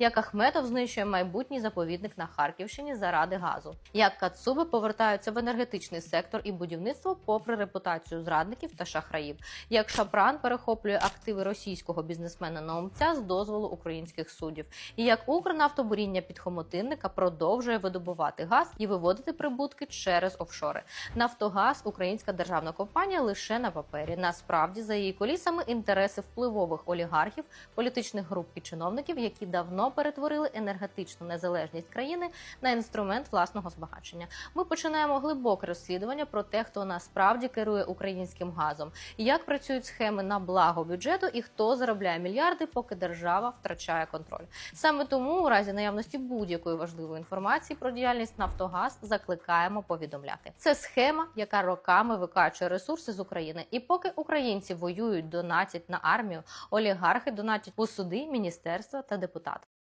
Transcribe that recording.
Як Ахметов знищує майбутній заповідник на Харківщині заради газу, як Кацуби повертаються в енергетичний сектор і будівництво, попри репутацію зрадників та шахраїв, як Шапран перехоплює активи російського бізнесмена Наумця з дозволу українських суддів, і як Укрнафтобуріння підхомотинника продовжує видобувати газ і виводити прибутки через офшори. Нафтогаз, українська державна компанія, лише на папері. Насправді за її колісами інтереси впливових олігархів, політичних груп і чиновників, які давно перетворили енергетичну незалежність країни на інструмент власного збагачення. Ми починаємо глибоке розслідування про те, хто насправді керує українським газом, як працюють схеми на благо бюджету і хто заробляє мільярди, поки держава втрачає контроль. Саме тому, у разі наявності будь-якої важливої інформації про діяльність Нафтогаз, закликаємо повідомляти. Це схема, яка роками викачує ресурси з України. І поки українці воюють, донатять на армію, олігархи донатять у суди, міністерства та депутати.